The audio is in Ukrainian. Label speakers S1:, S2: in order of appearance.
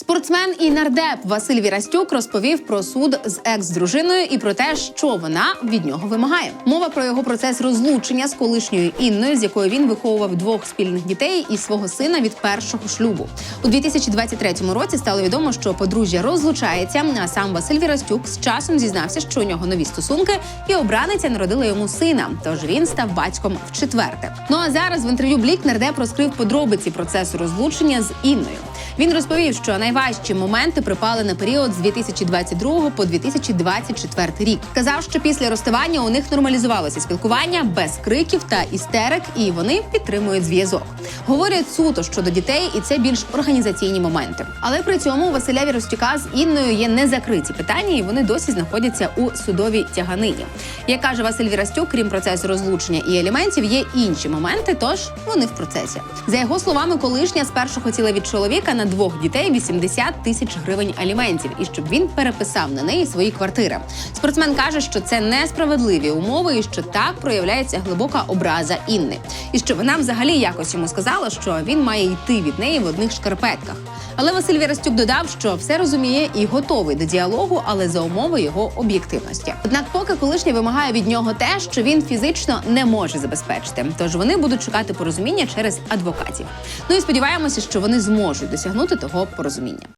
S1: Спортсмен і нардеп Василь Вірастюк розповів про суд з екс-дружиною і про те, що вона від нього вимагає. Мова про його процес розлучення з колишньою Інною, з якою він виховував двох спільних дітей і свого сина від першого шлюбу. У 2023 році стало відомо, що подружжя розлучається. А сам Василь Вірастюк з часом зізнався, що у нього нові стосунки, і обраниця народила йому сина. Тож він став батьком в четверте. Ну а зараз в інтерв'ю Блік нардеп розкрив подробиці процесу розлучення з Інною. Він розповів, що найважчі моменти припали на період з 2022 по 2024 рік. Сказав, що після розставання у них нормалізувалося спілкування без криків та істерик, і вони підтримують зв'язок. Говорять суто щодо дітей, і це більш організаційні моменти. Але при цьому у Василя Віростюка з Інною є незакриті питання, і вони досі знаходяться у судовій тяганині. Як каже Василь Вірастюк, крім процесу розлучення і елементів, є інші моменти, тож вони в процесі. За його словами, колишня спершу хотіла від чоловіка на двох дітей 80 тисяч гривень аліментів, і щоб він переписав на неї свої квартири. Спортсмен каже, що це несправедливі умови, і що так проявляється глибока образа Інни, і що вона взагалі якось йому сказала, що він має йти від неї в одних шкарпетках. Але Василь Вірастюк додав, що все розуміє і готовий до діалогу, але за умови його об'єктивності. Однак, поки колишня вимагає від нього те, що він фізично не може забезпечити. Тож вони будуть шукати порозуміння через адвокатів. Ну і сподіваємося, що вони зможуть досягнути того порозуміння взаєморозуміння.